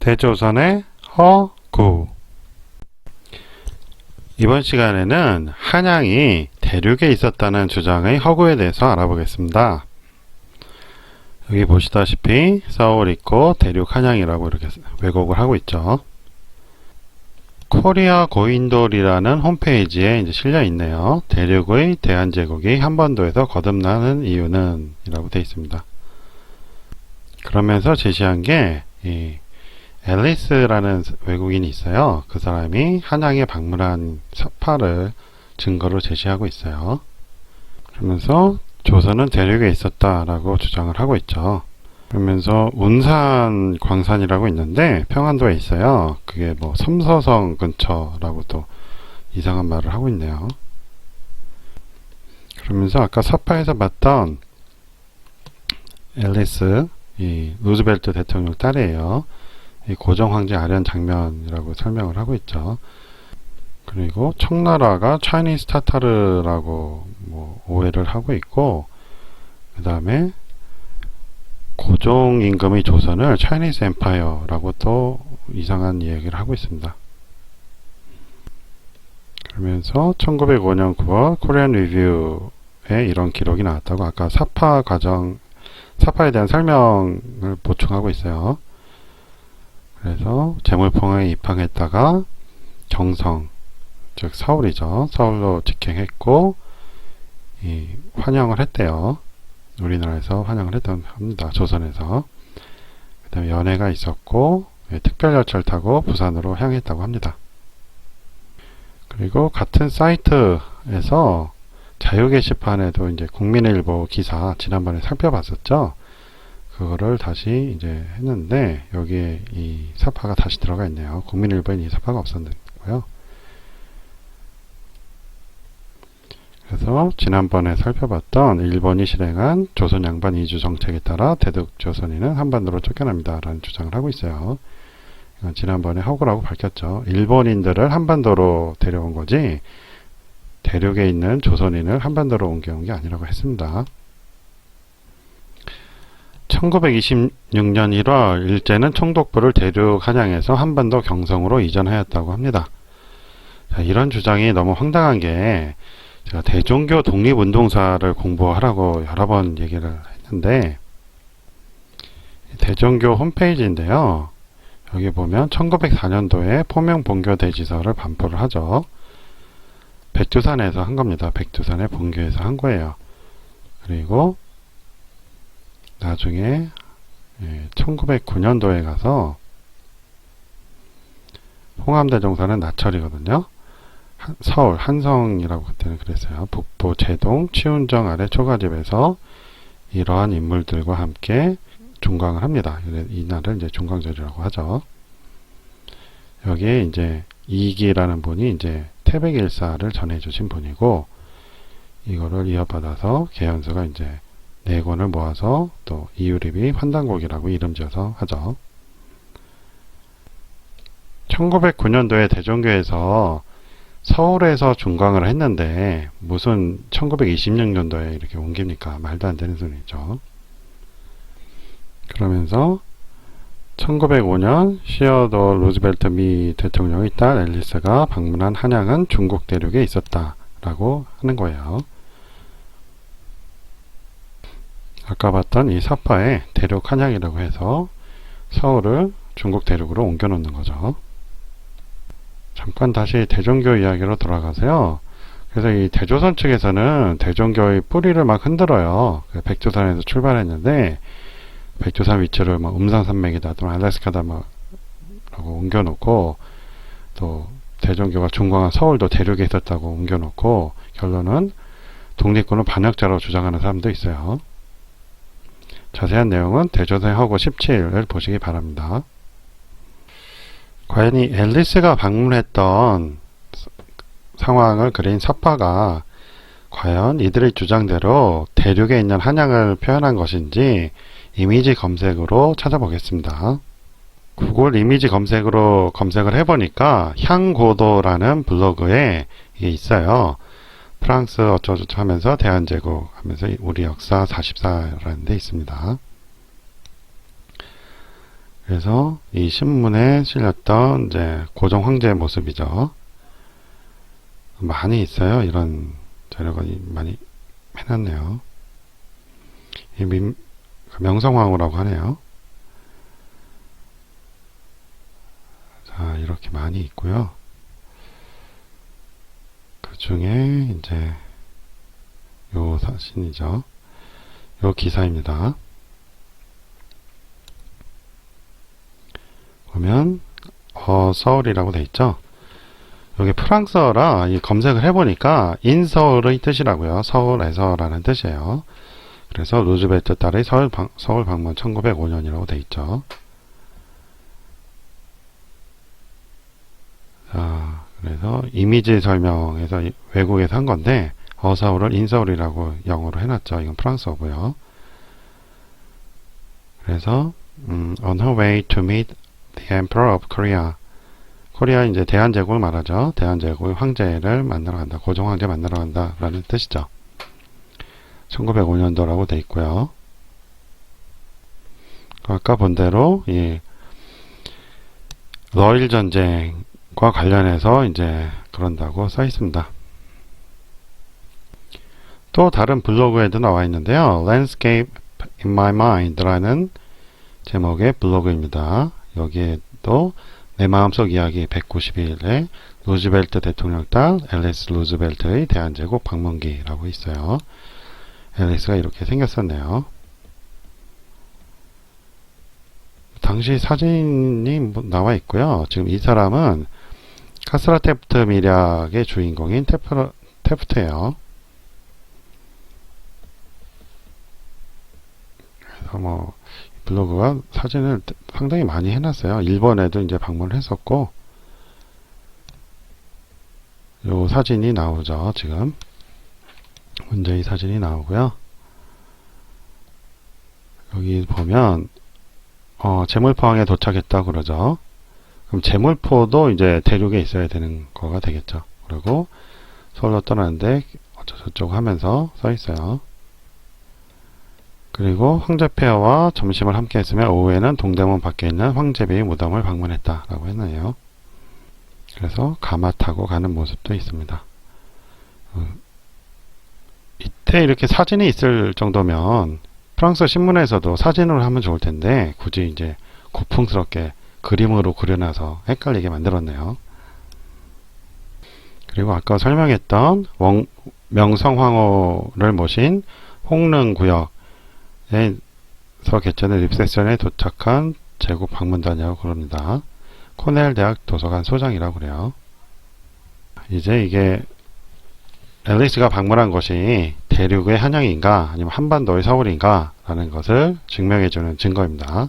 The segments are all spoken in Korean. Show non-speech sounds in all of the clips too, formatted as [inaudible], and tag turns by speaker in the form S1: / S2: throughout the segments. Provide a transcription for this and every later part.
S1: 대조선의 허구 이번 시간에는 한양이 대륙에 있었다는 주장의 허구에 대해서 알아보겠습니다. 여기 보시다시피 서울 있고 대륙 한양이라고 이렇게 왜곡을 하고 있죠. 코리아 고인돌이라는 홈페이지에 이제 실려 있네요. 대륙의 대한제국이 한반도에서 거듭나는 이유는 이라고 되어 있습니다. 그러면서 제시한 게 이 앨리스라는 외국인이 있어요. 그 사람이 한양에 방문한 사파를 증거로 제시하고 있어요. 그러면서 조선은 대륙에 있었다라고 주장을 하고 있죠. 그러면서 운산 광산이라고 있는데 평안도에 있어요. 그게 뭐 삼서성 근처라고 또 이상한 말을 하고 있네요. 그러면서 아까 서파에서 봤던 앨리스 이 루즈벨트 대통령 딸이에요. 이 고정 황제 아련 장면이라고 설명을 하고 있죠. 그리고 청나라가 차이니스 타타르라고 뭐 오해를 하고 있고 그 다음에 고종 임금의 조선을 차이니스 엠파이어라고 또 이상한 이야기를 하고 있습니다. 그러면서 1905년 9월 코리안 리뷰에 이런 기록이 나왔다고 아까 사파 과정 사파에 대한 설명을 보충하고 있어요. 그래서 재물포항에 입항했다가 경성, 즉 서울이죠. 서울로 직행했고 이 환영을 했대요. 우리나라에서 환영을 했던 합니다. 조선에서. 그 다음에 연애가 있었고 예, 특별 열차를 타고 부산으로 향했다고 합니다. 그리고 같은 사이트에서 자유 게시판에도 이제 국민일보 기사 지난번에 살펴봤었죠. 그거를 다시 이제 했는데 여기에 이 사파가 다시 들어가 있네요. 국민일보엔 이 사파가 없었고요. 그래서 지난번에 살펴봤던 일본이 실행한 조선 양반 이주 정책에 따라 대륙 조선인은 한반도로 쫓겨납니다 라는 주장을 하고 있어요. 지난번에 허구라고 밝혔죠. 일본인들을 한반도로 데려온 거지 대륙에 있는 조선인을 한반도로 옮겨온 게 아니라고 했습니다. 1926년 1월 일제는 총독부를 대륙 한양에서 한반도 경성으로 이전하였다고 합니다. 자, 이런 주장이 너무 황당한 게 제가 대종교 독립운동사를 공부하라고 여러 번 얘기를 했는데 대종교 홈페이지인데요. 여기 보면 1904년도에 포명 본교 대지서를 반포를 하죠. 백두산에서 한 겁니다. 백두산의 본교에서 한 거예요. 그리고 나중에 1909년도에 가서 홍암대종사는 나철이거든요. 한- 서울 한성이라고 그때는 그랬어요. 북부 제동 치운정 아래 초가집에서 이러한 인물들과 함께 종강을 합니다. 이날을 이제 종강절이라고 하죠. 여기에 이제 이기라는 분이 이제 태백일사를 전해주신 분이고 이거를 이어받아서 개연수가 이제 네 권을 모아서 또 이유립이 환단곡이라고 이름 지어서 하죠. 1909년도에 대종교에서 서울에서 중광을 했는데 무슨 1926년도에 이렇게 옮깁니까? 말도 안 되는 소리죠. 그러면서 1905년 시어더 루즈벨트 미 대통령의 딸 앨리스가 방문한 한양은 중국 대륙에 있었다라고 하는 거예요. 아까 봤던 이 사파에 대륙 한양이라고 해서 서울을 중국 대륙으로 옮겨 놓는 거죠. 잠깐 다시 대종교 이야기로 돌아가세요. 그래서 이 대조선 측에서는 대종교의 뿌리를 막 흔들어요. 그 백두산에서 출발했는데 백두산 위치를 막 음산산맥이다 또는 알래스카다 막 라고 옮겨놓고 또 대종교가 중광한 서울도 대륙에 있었다고 옮겨놓고 결론은 독립군을 반역자로 주장하는 사람도 있어요. 자세한 내용은 대조선 허구 17을 보시기 바랍니다. 과연 이 앨리스가 방문했던 상황을 그린 사파가 과연 이들의 주장대로 대륙에 있는 한양을 표현한 것인지 이미지 검색으로 찾아보겠습니다. 구글 이미지 검색으로 검색을 해보니까 향고도라는 블로그에 있어요. 프랑스 어쩌고저쩌고 하면서 대한제국 하면서 우리 역사 44라는 데 있습니다. 그래서 이 신문에 실렸던 이제 고종 황제의 모습이죠. 많이 있어요. 이런 자료가 많이 해놨네요. 이 민, 명성황후라고 하네요. 자, 이렇게 많이 있고요. 그 중에 이제 요 사진이죠. 요 기사입니다. 보면 어 서울이라고 돼 있죠. 여기 프랑스어라 이 검색을 해보니까 인서울의 뜻이라고요. 서울에서라는 뜻이에요. 그래서 루즈벨트 딸의 서울, 방, 서울 방문 1905년이라고 돼 있죠. 자, 그래서 이미지 설명에서 이- 외국에서 한 건데 어서울을 인서울이라고 영어로 해놨죠. 이건 프랑스어고요. 그래서 음, on her way to meet the Emperor of Korea. 코리아 이제 대한제국을 말하죠. 대한제국의 황제를 만나러 간다. 고종 황제 만나러 간다라는 뜻이죠. 1905년도라고 돼 있고요. 아까 본 대로 이 러일 전쟁 과 관련해서 이제 그런다고 써 있습니다. 또 다른 블로그에도 나와 있는데요. Landscape in my mind라는 제목의 블로그입니다. 여기에도 내 마음속 이야기 191에 루즈벨트 대통령 딸 앨리스 루즈벨트의 대한제국 방문기라고 있어요. 앨리스가 이렇게 생겼었네요. 당시 사진이 뭐 나와 있고요. 지금 이 사람은 카스라 테프트 미략의 주인공인 테프, 테프트예요. 그래서 뭐 블로그가 사진을 상당히 많이 해놨어요. 일본에도 이제 방문을 했었고, 요 사진이 나오죠, 지금. 이 사진이 나오고요. 여기 보면, 어, 제물포항에 도착했다고 그러죠. 그럼 제물포도 이제 대륙에 있어야 되는 거가 되겠죠. 그리고 서울로 떠나는데 어쩌저쩌고 하면서 써 있어요. 그리고 황제 폐하와 점심을 함께 했으며 오후에는 동대문 밖에 있는 황제비의 무덤을 방문했다 라고 했네요. 그래서 가마 타고 가는 모습도 있습니다. 어, 이때 이렇게 사진이 있을 정도면 프랑스 신문에서도 사진으로 하면 좋을 텐데 굳이 이제 고풍스럽게 그림으로 그려놔서 헷갈리게 만들었네요. 그리고 아까 설명했던 원, 명성황후를 모신 홍릉구역 에서 개최된 립세션에 도착한 제국 방문단이라고 그럽니다. 코넬 대학 도서관 소장이라고 그래요. 이제 이게 앨리스가 방문한 것이 대륙의 한양인가 아니면 한반도의 서울인가 라는 것을 증명해주는 증거입니다.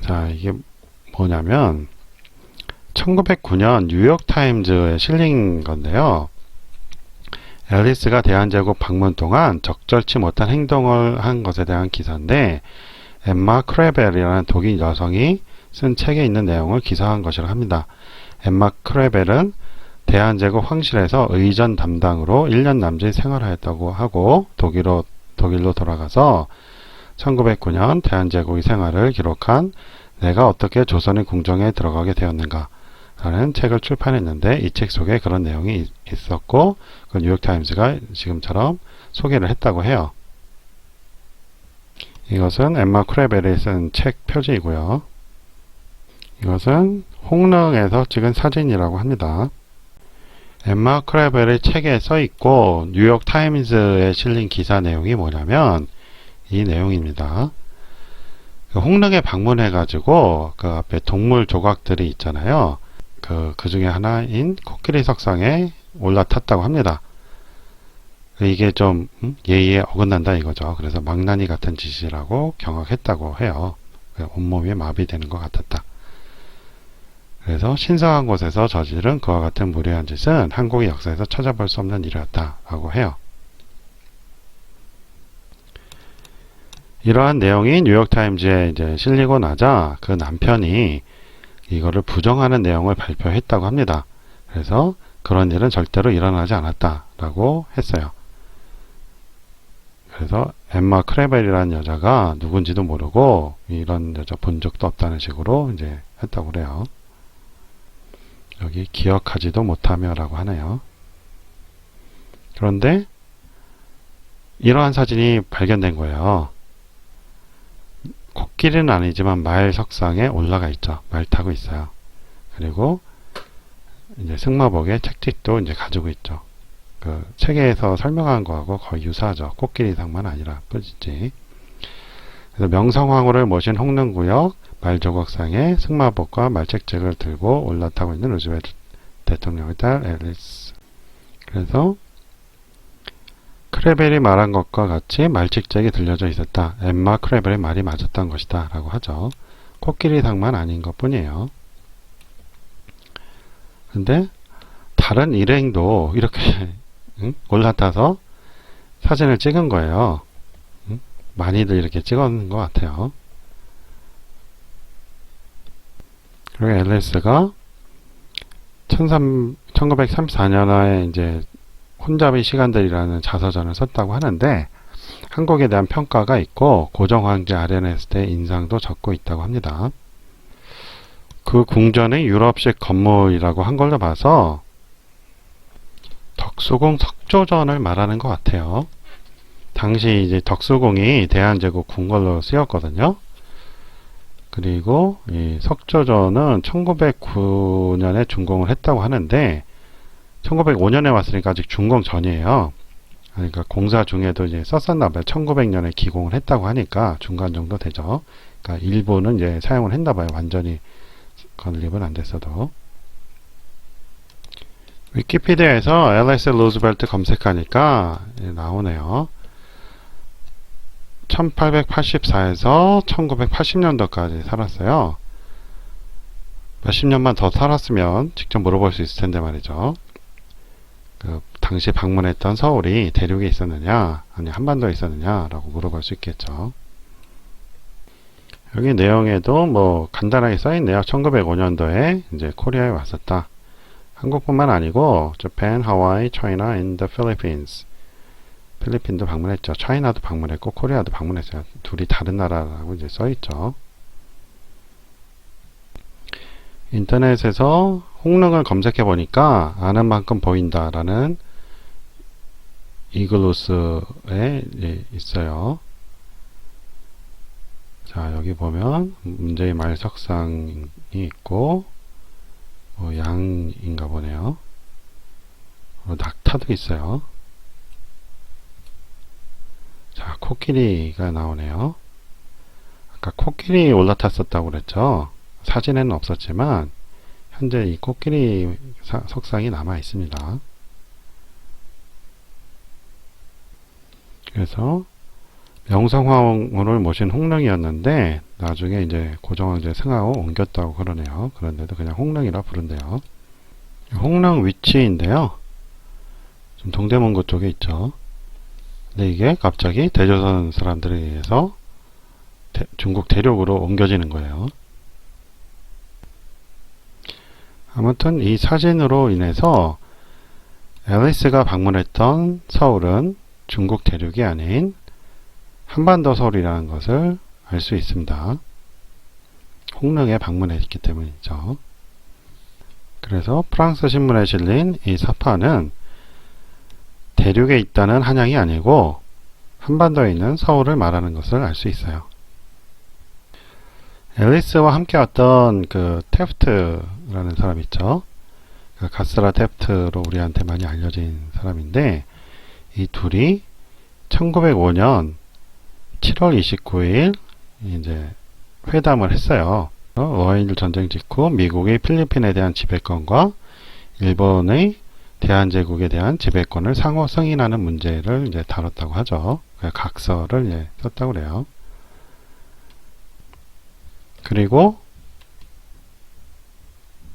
S1: 자 이게 뭐냐면 1909년 뉴욕타임즈에 실린 건데요. 앨리스가 대한제국 방문 동안 적절치 못한 행동을 한 것에 대한 기사인데 엠마 크레벨이라는 독일 여성이 쓴 책에 있는 내용을 기사한 것이라 합니다. 엠마 크레벨은 대한제국 황실에서 의전 담당으로 1년 남짓 생활하였다고 하고 독일로, 독일로 돌아가서 1909년 대한제국의 생활을 기록한 내가 어떻게 조선의 궁정에 들어가게 되었는가 라는 책을 출판했는데 이 책 속에 그런 내용이 있었고 그 뉴욕타임즈가 지금처럼 소개를 했다고 해요. 이것은 엠마 크레벨이 쓴 책 표지이고요. 이것은 홍릉에서 찍은 사진이라고 합니다. 엠마 크레벨의 책에 써 있고 뉴욕 타임즈에 실린 기사 내용이 뭐냐면 이 내용입니다. 그 홍릉에 방문해 가지고 그 앞에 동물 조각들이 있잖아요. 그, 그 중에 하나인 코끼리 석상에 올라탔다고 합니다. 이게 좀 음? 예의에 어긋난다 이거죠. 그래서 망나니 같은 짓이라고 경악했다고 해요. 그 온몸이 마비되는 것 같았다. 그래서 신성한 곳에서 저지른 그와 같은 무례한 짓은 한국의 역사에서 찾아볼 수 없는 일이었다라고 해요. 이러한 내용이 뉴욕타임즈에 이제 실리고 나자 그 남편이 이거를 부정하는 내용을 발표했다고 합니다. 그래서 그런 일은 절대로 일어나지 않았다라고 했어요. 그래서 엠마 크레벨이라는 여자가 누군지도 모르고 이런 여자 본 적도 없다는 식으로 이제 했다고 그래요. 여기 기억하지도 못하며라고 하네요. 그런데 이러한 사진이 발견된 거예요. 코끼리는 아니지만 말 석상에 올라가 있죠. 말 타고 있어요. 그리고 이제 승마복의 책찍도 이제 가지고 있죠. 그 책에서 설명한 거하고 거의 유사하죠. 코끼리상만 아니라 뿐이지. 그래서 명성황후를 모신 홍릉구역 말조각상에 승마복과 말책책을 들고 올라타고 있는 루즈벨트 대통령의 딸 앨리스. 그래서 크레벨이 말한 것과 같이 말책책이 들려져 있었다. 엠마 크레벨의 말이 맞았던 것이다. 라고 하죠. 코끼리 상만 아닌 것 뿐이에요. 근데 다른 일행도 이렇게 [laughs] 응? 올라타서 사진을 찍은 거예요. 응? 많이들 이렇게 찍었는 것 같아요. 그리고 앨리스가 1934년에 이제 혼잡의 시간들이라는 자서전을 썼다고 하는데 한국에 대한 평가가 있고 고정황제 때 인상도 적고 있다고 합니다. 그 궁전의 유럽식 건물이라고 한 걸로 봐서 덕수궁 석조전을 말하는 것 같아요. 당시 이제 덕수궁이 대한제국 궁궐로 쓰였거든요. 그리고 이 석조전은 1909년에 준공을 했다고 하는데 1905년에 왔으니까 아직 준공 전이에요. 그러니까 공사 중에도 이제 썼었나 봐요. 1900년에 기공을 했다고 하니까 중간 정도 되죠. 그러니까 일부는 이제 사용을 했나 봐요. 완전히 건립은 안 됐어도. 위키피디아에서 앨리스 루즈벨트 검색하니까 나오네요. 1884에서 1980년도까지 살았어요. 몇십 년만 더 살았으면 직접 물어볼 수 있을 텐데 말이죠. 그 당시 방문했던 서울이 대륙에 있었느냐, 아니 한반도에 있었느냐라고 물어볼 수 있겠죠. 여기 내용에도 뭐 간단하게 써있네요. 1905년도에 이제 코리아에 왔었다. 한국뿐만 아니고 Japan, Hawaii, China, and the Philippines. 필리핀도 방문했죠. 차이나도 방문했고 코리아도 방문했어요. 둘이 다른 나라라고 이제 써있죠. 인터넷에서 홍릉을 검색해 보니까 아는 만큼 보인다 라는 이글루스에 있어요. 자 여기 보면 문제의 말석상이 있고 어, 양인가 보네요. 어, 낙타도 있어요. 자, 코끼리가 나오네요. 아까 코끼리 올라탔었다고 그랬죠? 사진에는 없었지만, 현재 이 코끼리 사, 석상이 남아 있습니다. 그래서, 명성황후를 모신 홍릉이었는데, 나중에 이제 고정왕제 승하고 옮겼다고 그러네요. 그런데도 그냥 홍릉이라 부른대요. 홍릉 위치인데요. 좀 동대문구 쪽에 있죠. 근데 이게 갑자기 대조선 사람들에 의해서 대, 중국 대륙으로 옮겨지는 거예요. 아무튼 이 사진으로 인해서 앨리스가 방문했던 서울은 중국 대륙이 아닌 한반도 서울이라는 것을 알 수 있습니다. 홍릉에 방문했기 때문이죠. 그래서 프랑스 신문에 실린 이 사파는 대륙에 있다는 한양이 아니고 한반도에 있는 서울을 말하는 것을 알 수 있어요. 앨리스와 함께 왔던 그 테프트 라는 사람 있죠. 그 가스라 테프트로 우리한테 많이 알려진 사람인데 이 둘이 1905년 7월 29일 이제 회담을 했어요. 어인일 전쟁 직후 미국의 필리핀에 대한 지배권과 일본의 대한제국에 대한 지배권을 상호 승인하는 문제를 이제 다뤘다고 하죠. 각서를 이제 썼다고 그래요. 그리고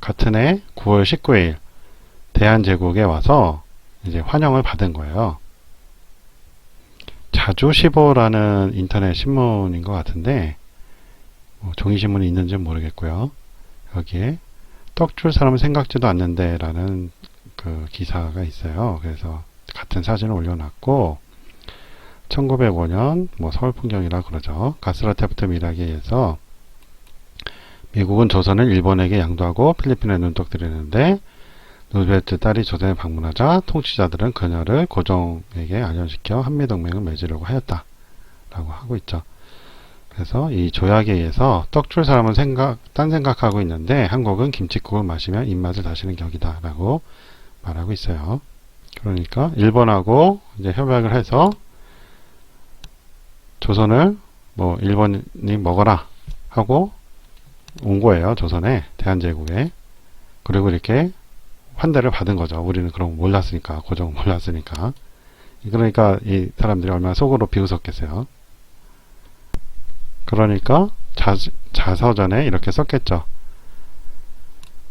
S1: 같은 해 9월 19일 대한제국에 와서 이제 환영을 받은 거예요. 자주시보라는 인터넷 신문인 것 같은데 뭐 종이신문이 있는지 모르겠고요. 여기에 떡줄 사람은 생각지도 않는데 라는 그 기사가 있어요. 그래서 같은 사진을 올려놨고 1905년 뭐 서울 풍경이라 그러죠. 가스라테프트 미락에 의해서 미국은 조선을 일본에게 양도하고 필리핀에 눈독 들이는데 루즈벨트 딸이 조선에 방문하자 통치자들은 그녀를 고종에게 안연시켜 한미동맹을 맺으려고 하였다. 라고 하고 있죠. 그래서 이 조약에 의해서 떡줄 사람은 생각, 딴 생각하고 있는데 한국은 김치국을 마시면 입맛을 다시는 격이다. 라고 말하고 있어요. 그러니까 일본하고 이제 협약을 해서 조선을 뭐 일본이 먹어라 하고 온 거예요. 조선에 대한제국에 그리고 이렇게 환대를 받은 거죠. 우리는 그런 거 몰랐으니까 고종 몰랐으니까 그러니까 이 사람들이 얼마나 속으로 비웃었겠어요. 그러니까 자, 자서전에 이렇게 썼겠죠.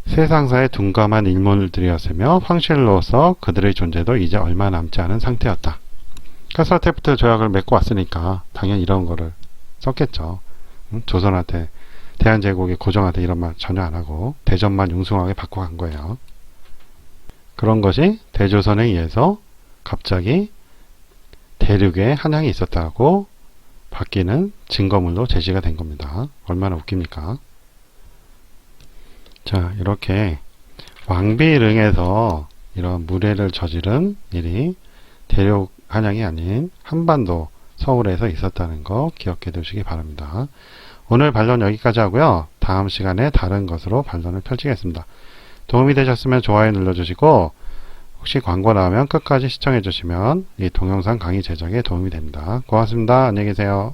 S1: 세상사에 둔감한 인물들이었으며 황실로서 그들의 존재도 이제 얼마 남지 않은 상태였다. 카스라테프트 조약을 맺고 왔으니까 당연히 이런 거를 썼겠죠. 응? 조선한테 대한제국이 고종한테 이런 말 전혀 안 하고 대전만 융숭하게 받고 간 거예요. 그런 것이 대조선에 의해서 갑자기 대륙에 한양이 있었다고 바뀌는 증거물로 제시가 된 겁니다. 얼마나 웃깁니까? 자, 이렇게 왕비릉에서 이런 무례를 저지른 일이 대륙 한양이 아닌 한반도 서울에서 있었다는 거 기억해 두시기 바랍니다. 오늘 반론 여기까지 하고요. 다음 시간에 다른 것으로 반론을 펼치겠습니다. 도움이 되셨으면 좋아요 눌러주시고 혹시 광고 나오면 끝까지 시청해 주시면 이 동영상 강의 제작에 도움이 됩니다. 고맙습니다. 안녕히 계세요.